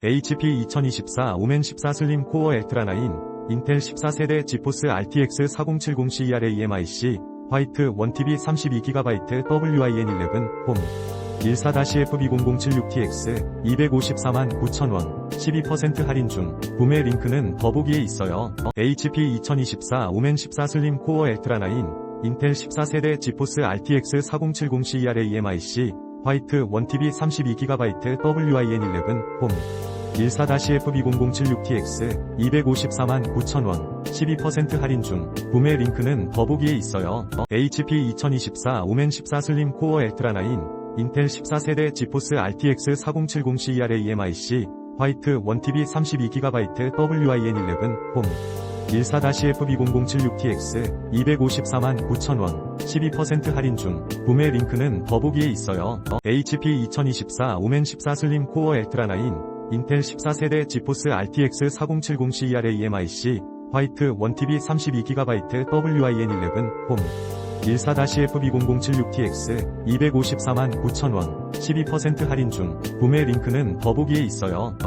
HP 2024 오멘 14 슬림 코어 엘트라 9, 인텔 14세대 지포스 RTX 4070 CRAMIC, 화이트 1TB 32GB WIN11, 홈. 14-FB0076TX 254만 9천원 12% 할인 중 구매 링크는 더보기에 있어요. HP 2024 오멘 14 슬림 코어 엘트라 9 인텔 14세대 지포스 RTX 4070 CRAMIC 화이트 1TB 32GB WIN11 홈 14-FB0076TX 254만 9천원 12% 할인 중 구매 링크는 더보기에 있어요. HP 2024 오멘 14 슬림 코어 엘트라 9 인텔 14세대 지포스 RTX 4070 CRAMIC 화이트 1TB 32GB WIN11 홈 14-FB0076TX 254만 9천원 12% 할인 중 구매 링크는 더보기에 있어요. HP 2024 오멘 14 슬림 코어 엘트라 9 인텔 14세대 지포스 RTX 4070 CRAMIC 화이트 1TB 32GB WIN11 홈 14-FB0076TX 254만 9천원 12% 할인 중 구매 링크는 더보기에 있어요.